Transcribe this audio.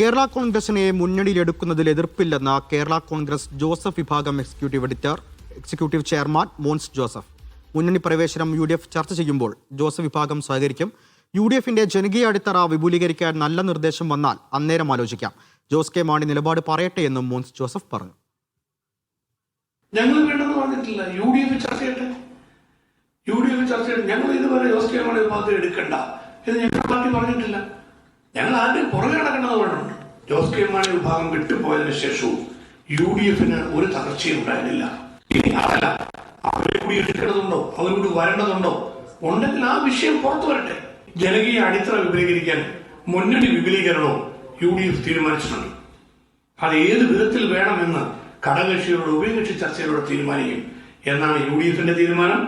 കേരള കോൺഗ്രസിനെ മുന്നണിയിലെടുക്കുന്നതിൽ എതിർപ്പില്ലെന്ന കേരള കോൺഗ്രസ് ജോസഫ് വിഭാഗം executive editor executive chairman Mons Joseph. മുന്നണി പ്രവേശനം യു ഡി എഫ് ചർച്ച ചെയ്യുമ്പോൾ ജോസഫ് വിഭാഗം സഹകരിക്കും. യു ഡി എഫിന്റെ ജനകീയ അടിത്തറ വിപുലീകരിക്കാൻ നല്ല നിർദ്ദേശം വന്നാൽ അന്നേരം ആലോചിക്കാം. ജോസ് കെ മാണി നിലപാട് പറയട്ടെ എന്നും മോൻസ് ജോസഫ് പറഞ്ഞു. ഞങ്ങൾ വേണ്ടെന്ന് പറഞ്ഞിട്ടില്ല. യു ഡി എഫ് ചർച്ച ചെയ്യട്ടെ. യു ഡി എഫ് ചർച്ച ചെയ്യട്ടെ. ഞങ്ങൾ ഇതുവരെ ജോസ് കെ മാണി ഭാഗത്ത് എടുക്കണ്ട. ഇത് ഞങ്ങളുടെ പാർട്ടി പറഞ്ഞിട്ടില്ല. ഞങ്ങൾ ആദ്യം പുറകെ നടക്കുന്നത് വേണം ജോസ് കെ മാണി വിഭാഗം വിട്ടുപോയതിനു ശേഷവും യു ഡി എഫിന് ഒരു തകർച്ചയും ഉണ്ടായിരുന്നില്ല. ഇനി അതല്ല. അവരെ കൂടി എടുക്കേണ്ടതുണ്ടോ? അവരോട് വരേണ്ടതുണ്ടോ? ഉണ്ടെങ്കിൽ ആ വിഷയം പുറത്തു വരട്ടെ. ജനകീയ അടിത്തറ വിപുലീകരിക്കാൻ മുന്നണി വിപുലീകരണവും യു ഡി എഫ് തീരുമാനിച്ചിട്ടുണ്ട്. അത് ഏത് വിധത്തിൽ വേണമെന്ന് ഘടകകക്ഷികളുടെ ഉഭയകക്ഷി ചർച്ചയിലൂടെ തീരുമാനിക്കും. എന്നാണ് യു ഡി എഫിന്റെ തീരുമാനം.